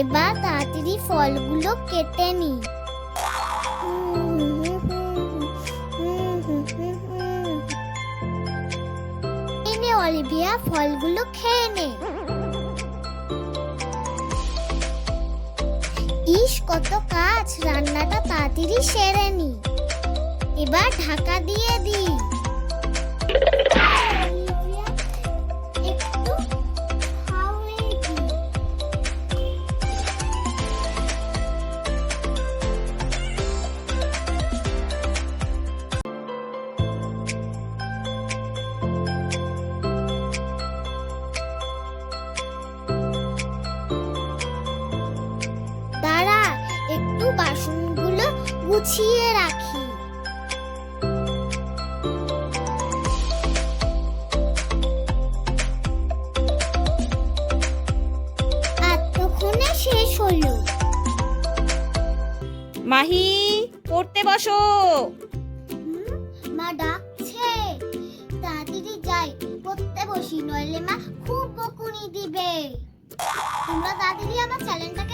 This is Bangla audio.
এবার তাড়াতাড়ি ফলগুলো কেটে নি। এই নে অলিভিয়া, ফলগুলো খেয়ে নে। ইস, কত কাজ! রান্নাটা তাড়াতাড়ি সেরে নি। এবার ঢাকা দিয়ে বাসনগুলো গুছিয়ে রাখি। এতক্ষণে শেষ হলো। মাহি পড়তে বসো। মা ডাকছে। তাড়াতাড়ি যাই পড়তে বসি নইলে মা খুব বকুনি দিবে। তোমরা তাড়াতাড়ি আমার চ্যানেলটাকে